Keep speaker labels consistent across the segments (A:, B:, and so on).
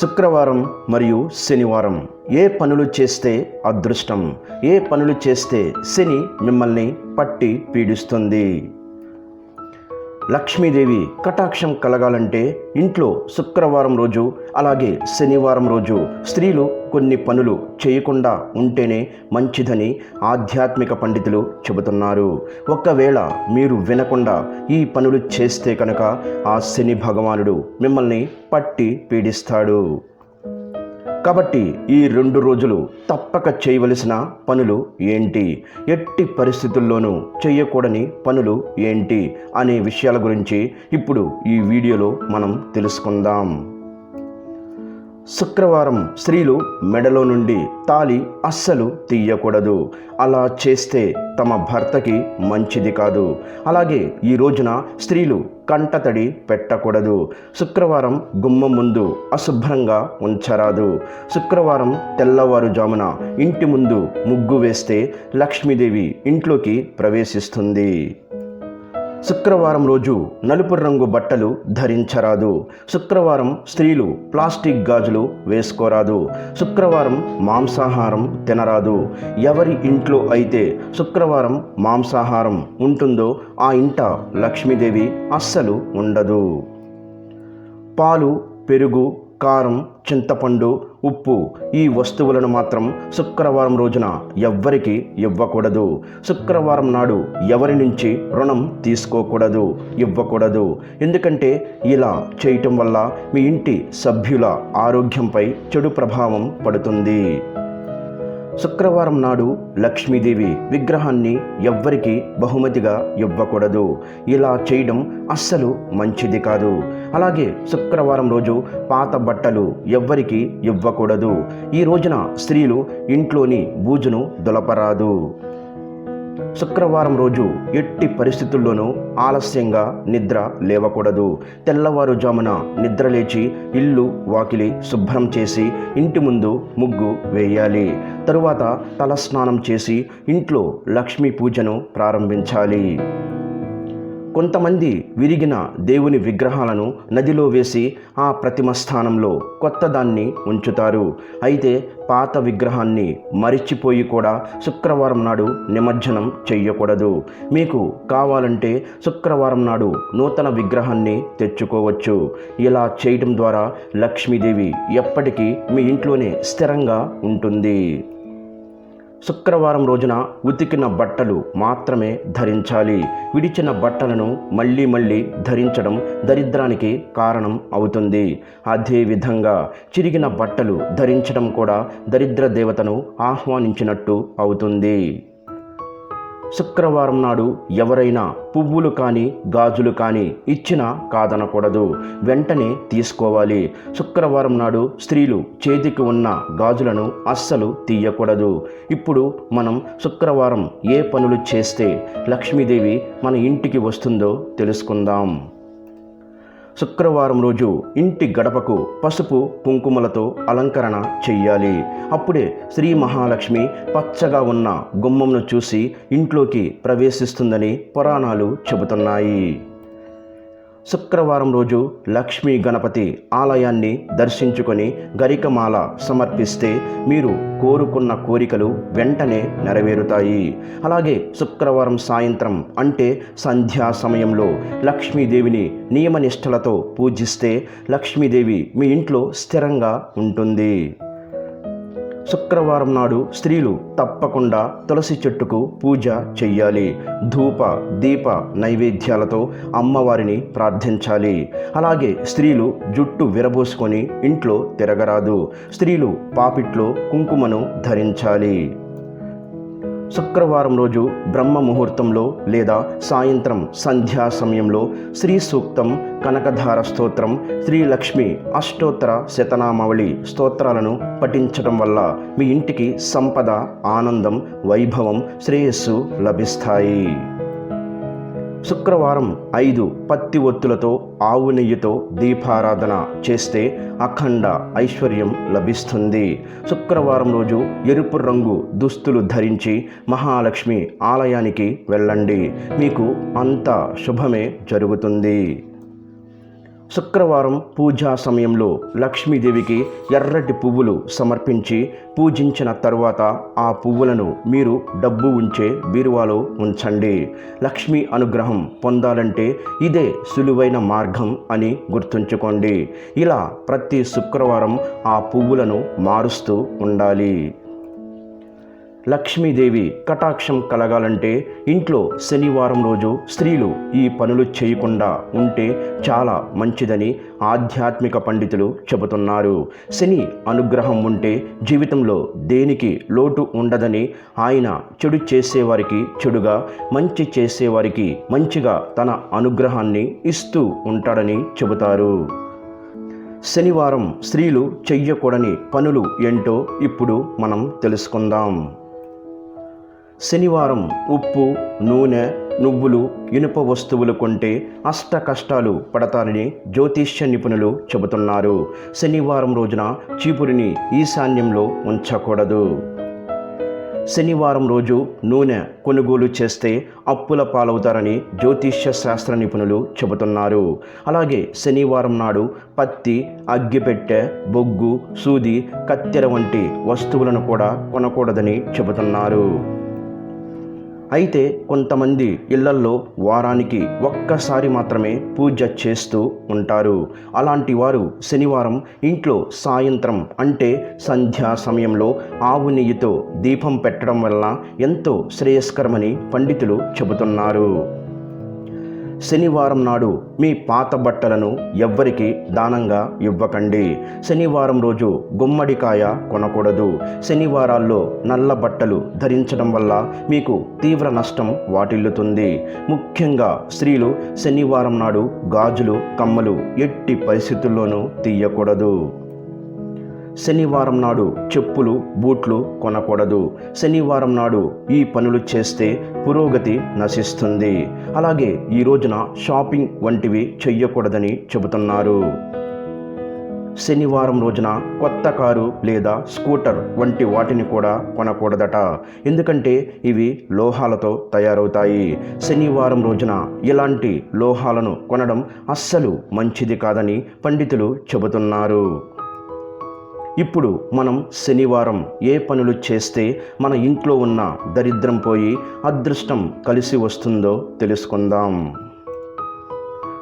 A: శుక్రవారం మరియు శనివారం. ఏ పనులు చేస్తే అదృష్టం? ఏ పనులు చేస్తే శని మిమ్మల్ని పట్టి పీడిస్తుంది? లక్ష్మీదేవి కటాక్షం కలగాలంటే ఇంట్లో శుక్రవారం రోజు అలాగే శనివారం రోజు స్త్రీలు కొన్ని పనులు చేయకుండా ఉంటేనే మంచిదని ఆధ్యాత్మిక పండితులు చెబుతున్నారు. ఒకవేళ మీరు వినకుండా ఈ పనులు చేస్తే కనుక ఆ శని భగవానుడు మిమ్మల్ని పట్టి పీడిస్తాడు. కాబట్టి ఈ రెండు రోజులు తప్పక చేయవలసిన పనులు ఏంటి? ఎట్టి పరిస్థితుల్లోనూ చేయకూడని పనులు ఏంటి? అనే విషయాల గురించి ఇప్పుడు ఈ వీడియోలో మనం తెలుసుకుందాం. శుక్రవారం స్త్రీలు మెడలో నుండి తాలి అస్సలు తీయకూడదు. అలా చేస్తే తమ భర్తకి మంచిది కాదు. అలాగే ఈ రోజున స్త్రీలు కంటతడి పెట్టకూడదు. శుక్రవారం గుమ్మం ముందు అశుభ్రంగా ఉంచరాదు. శుక్రవారం తెల్లవారుజామున ఇంటి ముందు ముగ్గు వేస్తే లక్ష్మీదేవి ఇంట్లోకి ప్రవేశిస్తుంది. శుక్రవారం రోజు నలుపు రంగు బట్టలు ధరించరాదు. శుక్రవారం స్త్రీలు ప్లాస్టిక్ గాజులు వేసుకోరాదు. శుక్రవారం మాంసాహారం తినరాదు. ఎవరి ఇంట్లో అయితే శుక్రవారం మాంసాహారం ఉంటుందో ఆ ఇంట లక్ష్మీదేవి అస్సలు ఉండదు. పాలు పెరుగు కారం చింతపండు ఉప్పు ఈ వస్తువులను మాత్రం శుక్రవారం రోజున ఎవ్వరికి ఇవ్వకూడదు. శుక్రవారం నాడు ఎవరి నుంచి రుణం తీసుకోకూడదు? ఇవ్వకూడదు. ఎందుకంటే ఇలా చేయటం వల్ల మీ ఇంటి సభ్యుల ఆరోగ్యంపై చెడు ప్రభావం పడుతుంది. శుక్రవారం నాడు లక్ష్మీదేవి విగ్రహాన్ని ఎవ్వరికి బహుమతిగా ఇవ్వకూడదు. ఇలా చేయడం అస్సలు మంచిది కాదు. అలాగే శుక్రవారం రోజు పాత బట్టలు ఎవ్వరికి ఇవ్వకూడదు. ఈ రోజున స్త్రీలు ఇంట్లోని బూజును దులపరాదు. శుక్రవారం రోజు ఎట్టి పరిస్థితుల్లోనూ ఆలస్యంగా నిద్ర లేవకూడదు. తెల్లవారుజామున నిద్ర లేచి ఇల్లు వాకిలి శుభ్రం చేసి ఇంటి ముందు ముగ్గు వేయాలి. తరువాత తలస్నానం చేసి ఇంట్లో లక్ష్మీ పూజను ప్రారంభించాలి. కొంతమంది విరిగిన దేవుని విగ్రహాలను నదిలో వేసి ఆ ప్రతిమ స్థానంలో కొత్త దాన్ని ఉంచుతారు. అయితే పాత విగ్రహాన్ని మరిచిపోయి కూడా శుక్రవారం నాడు నిమజ్జనం చేయకూడదు మీకు కావాలంటే శుక్రవారం నాడు నూతన విగ్రహాన్ని తెచ్చుకోవచ్చు. ఇలా చేయడం ద్వారా లక్ష్మీదేవి ఎప్పటికీ మీ ఇంట్లోనే స్థిరంగా ఉంటుంది. శుక్రవారం రోజున ఉతికిన బట్టలు మాత్రమే ధరించాలి. విడిచిన బట్టలను మళ్ళీ మళ్ళీ ధరించడం దరిద్రానికి కారణం అవుతుంది. అదేవిధంగా చిరిగిన బట్టలు ధరించడం కూడా దరిద్ర దేవతను ఆహ్వానించినట్టు అవుతుంది. శుక్రవారం నాడు ఎవరైనా పువ్వులు కానీ గాజులు కానీ ఇచ్చినా కాదనకూడదు. వెంటనే తీసుకోవాలి. శుక్రవారం నాడు స్త్రీలు చేతికి ఉన్న గాజులను అస్సలు తీయకూడదు. ఇప్పుడు మనం శుక్రవారం ఏ పనులు చేస్తే లక్ష్మీదేవి మన ఇంటికి వస్తుందో తెలుసుకుందాం. శుక్రవారం రోజు ఇంటి గడపకు పసుపు కుంకుమలతో అలంకరణ చెయ్యాలి. అప్పుడే శ్రీ మహాలక్ష్మి పచ్చగా ఉన్న గుమ్మంను చూసి ఇంట్లోకి ప్రవేశిస్తుందని పురాణాలు చెబుతున్నాయి. శుక్రవారం రోజు లక్ష్మీ గణపతి ఆలయాన్ని దర్శించుకొని గరికమాల సమర్పిస్తే మీరు కోరుకున్న కోరికలు వెంటనే నెరవేరుతాయి. అలాగే శుక్రవారం సాయంత్రం అంటే సంధ్యా సమయంలో లక్ష్మీదేవిని నియమనిష్టలతో పూజిస్తే లక్ష్మీదేవి మీ ఇంట్లో స్థిరంగా ఉంటుంది. శుక్రవారం నాడు స్త్రీలు తప్పకుండా తులసి చెట్టుకు పూజ చెయ్యాలి. ధూప దీప నైవేద్యాలతో అమ్మవారిని ప్రార్థించాలి. అలాగే స్త్రీలు జుట్టు విరబోసుకొని ఇంట్లో తిరగరాదు. స్త్రీలు పాపిట్లో కుంకుమను ధరించాలి. శుక్రవారం రోజు బ్రహ్మ ముహూర్తంలో లేదా సాయంత్రం సంధ్యా సమయంలో శ్రీ సూక్తం కనకధార స్తోత్రం శ్రీలక్ష్మి అష్టోత్తర శతనామావళి స్తోత్రాలను పఠించటం వల్ల మీ ఇంటికి సంపద ఆనందం వైభవం శ్రేయస్సు లభిస్తాయి. శుక్రవారం ఐదు పత్తి ఒత్తులతో ఆవు నెయ్యితో దీపారాధన చేస్తే అఖండ ఐశ్వర్యం లభిస్తుంది. శుక్రవారం రోజు ఎరుపు రంగు దుస్తులు ధరించి మహాలక్ష్మి ఆలయానికి వెళ్ళండి. మీకు అంత శుభమే జరుగుతుంది. శుక్రవారం పూజా సమయంలో లక్ష్మీదేవికి ఎర్రటి పువ్వులు సమర్పించి పూజించిన తరువాత ఆ పువ్వులను మీరు డబ్బు ఉంచే బీరువాలో ఉంచండి. లక్ష్మీ అనుగ్రహం పొందాలంటే ఇదే సులువైన మార్గం అని గుర్తుంచుకోండి. ఇలా ప్రతి శుక్రవారం ఆ పువ్వులను మారుస్తూ ఉండాలి. లక్ష్మీదేవి కటాక్షం కలగాలంటే ఇంట్లో శనివారం రోజు స్త్రీలు ఈ పనులు చేయకుండా ఉంటే చాలా మంచిదని ఆధ్యాత్మిక పండితులు చెబుతున్నారు. శని అనుగ్రహం ఉంటే జీవితంలో దేనికి లోటు ఉండదని ఆయన చెడు చేసేవారికి చెడుగా మంచి చేసేవారికి మంచిగా తన అనుగ్రహాన్ని ఇస్తూ ఉంటాడని చెబుతారు. శనివారం స్త్రీలు చెయ్యకూడని పనులు ఏంటో ఇప్పుడు మనం తెలుసుకుందాం. శనివారం ఉప్పు నూనె నువ్వులు ఇనుప వస్తువులు కొంటే అష్ట కష్టాలు పడతారని జ్యోతిష్య నిపుణులు చెబుతున్నారు. శనివారం రోజున చీపురిని ఈశాన్యంలో ఉంచకూడదు. శనివారం రోజు నూనె కొనుగోలు చేస్తే అప్పుల పాలవుతారని జ్యోతిష్య శాస్త్ర నిపుణులు చెబుతున్నారు. అలాగే శనివారం నాడు పత్తి అగ్గిపెట్టె బొగ్గు సూది కత్తెర వంటి వస్తువులను కూడా కొనకూడదని చెబుతున్నారు. అయితే కొంతమంది ఇళ్ళల్లో వారానికి ఒక్కసారి మాత్రమే పూజ చేస్తూ ఉంటారు. అలాంటి వారు శనివారం ఇంట్లో సాయంత్రం అంటే సంధ్యా సమయంలో ఆవు నెయ్యితో దీపం పెట్టడం వల్ల ఎంతో శ్రేయస్కరమని పండితులు చెబుతున్నారు. శనివారం నాడు మీ పాత బట్టలను ఎవ్వరికి దానంగా ఇవ్వకండి. శనివారం రోజు గుమ్మడికాయ కొనకూడదు. శనివారాల్లో నల్ల బట్టలు ధరించడం వల్ల మీకు తీవ్ర నష్టం వాటిల్లుతుంది. ముఖ్యంగా స్త్రీలు శనివారం నాడు గాజులు కమ్మలు ఎట్టి పరిస్థితుల్లోనూ తీయకూడదు. శనివారం నాడు చెప్పులు బూట్లు కొనకూడదు. శనివారం నాడు ఈ పనులు చేస్తే పురోగతి నశిస్తుంది. అలాగే ఈ రోజున షాపింగ్ వంటివి చెయ్యకూడదని చెబుతున్నారు. శనివారం రోజున కొత్త కారు లేదా స్కూటర్ వంటి వాటిని కూడా కొనకూడదట. ఎందుకంటే ఇవి లోహాలతో తయారవుతాయి. శనివారం రోజున ఇలాంటి లోహాలను కొనడం అస్సలు మంచిది కాదని పండితులు చెబుతున్నారు. ఇప్పుడు మనం శనివారం ఏ పనులు చేస్తే మన ఇంట్లో ఉన్న దరిద్రం పోయి అదృష్టం కలిసి వస్తుందో తెలుసుకుందాం.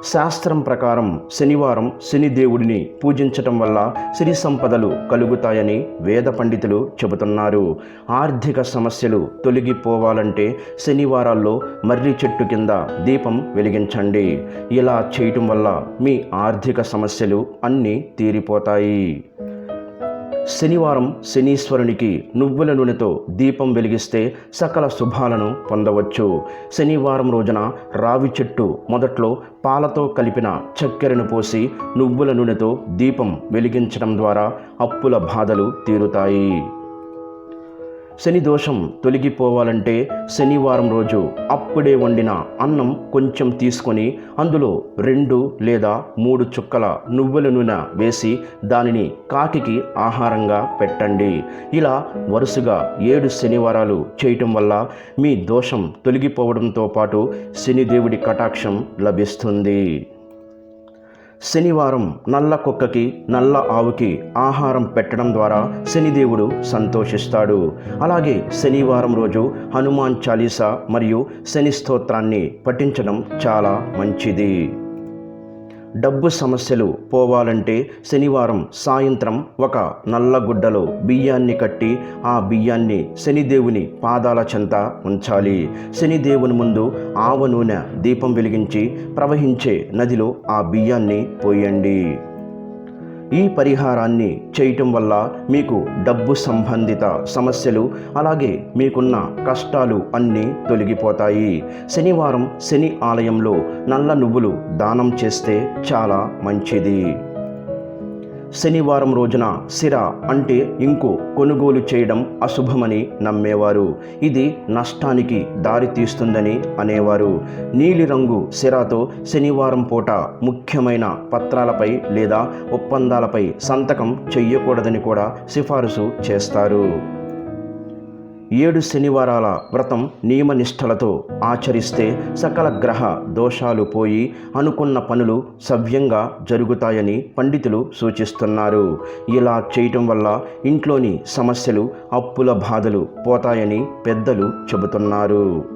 A: శాస్త్రం ప్రకారం శనివారం శనిదేవుడిని పూజించటం వల్ల సిరి సంపదలు కలుగుతాయని వేద పండితులు చెబుతున్నారు. ఆర్థిక సమస్యలు తొలగిపోవాలంటే శనివారాల్లో మర్రి చెట్టు కింద దీపం వెలిగించండి. ఇలా చేయటం వల్ల మీ ఆర్థిక సమస్యలు అన్నీ తీరిపోతాయి. శనివారం శనీశ్వరునికి నువ్వుల నూనెతో దీపం వెలిగిస్తే సకల శుభాలను పొందవచ్చు. శనివారం రోజున రావి చెట్టు మొదట్లో పాలతో కలిపిన చక్కెరను పోసి నువ్వుల నూనెతో దీపం వెలిగించడం ద్వారా అప్పుల బాధలు తీరుతాయి. శని దోషం తొలగిపోవాలంటే శనివారం రోజు అప్పుడే వండిన అన్నం కొంచెం తీసుకొని అందులో రెండు లేదా మూడు చుక్కల నువ్వుల నూనె వేసి దానిని కాకికి ఆహారంగా పెట్టండి. ఇలా వరుసగా ఏడు శనివారాలు చేయటం వల్ల మీ దోషం తొలగిపోవడంతో పాటు శనిదేవుడి కటాక్షం లభిస్తుంది. శనివారం నల్ల కుక్కకి నల్ల ఆవుకి ఆహారం పెట్టడం ద్వారా శనిదేవుడు సంతోషిస్తాడు. అలాగే శనివారం రోజు హనుమాన్ చాలీసా మరియు శని స్తోత్రాన్ని పఠించడం చాలా మంచిది. డబ్బు సమస్యలు పోవాలంటే శనివారం సాయంత్రం ఒక నల్లగుడ్డలో బియ్యాన్ని కట్టి ఆ బియ్యాన్ని శనిదేవుని పాదాల చెంత ఉంచాలి. శనిదేవుని ముందు ఆవ నూనె దీపం వెలిగించి ప్రవహించే నదిలో ఆ బియ్యాన్ని పోయండి. ఈ పరిహారాన్ని చేయటం వల్ల మీకు డబ్బు సంబంధిత సమస్యలు అలాగే మీకున్న కష్టాలు అన్నీ తొలగిపోతాయి. శనివారం శని ఆలయంలో నల్ల నువ్వులు దానం చేస్తే చాలా మంచిది. శనివారం రోజున సిర అంటే ఇంకు కొనుగోలు చేయడం అశుభమని నమ్మేవారు. ఇది నష్టానికి దారితీస్తుందని అనేవారు. నీలిరంగు సిరాతో శనివారం పూట ముఖ్యమైన పత్రాలపై లేదా ఒప్పందాలపై సంతకం చెయ్యకూడదని కూడా సిఫారసు చేస్తారు. ఏడు శనివారాల వ్రతం నియమనిష్టలతో ఆచరిస్తే సకల గ్రహ దోషాలు పోయి అనుకున్న పనులు సవ్యంగా జరుగుతాయని పండితులు సూచిస్తున్నారు. ఇలా చేయటం వల్ల ఇంట్లోని సమస్యలు అప్పుల బాధలు పోతాయని పెద్దలు చెబుతున్నారు.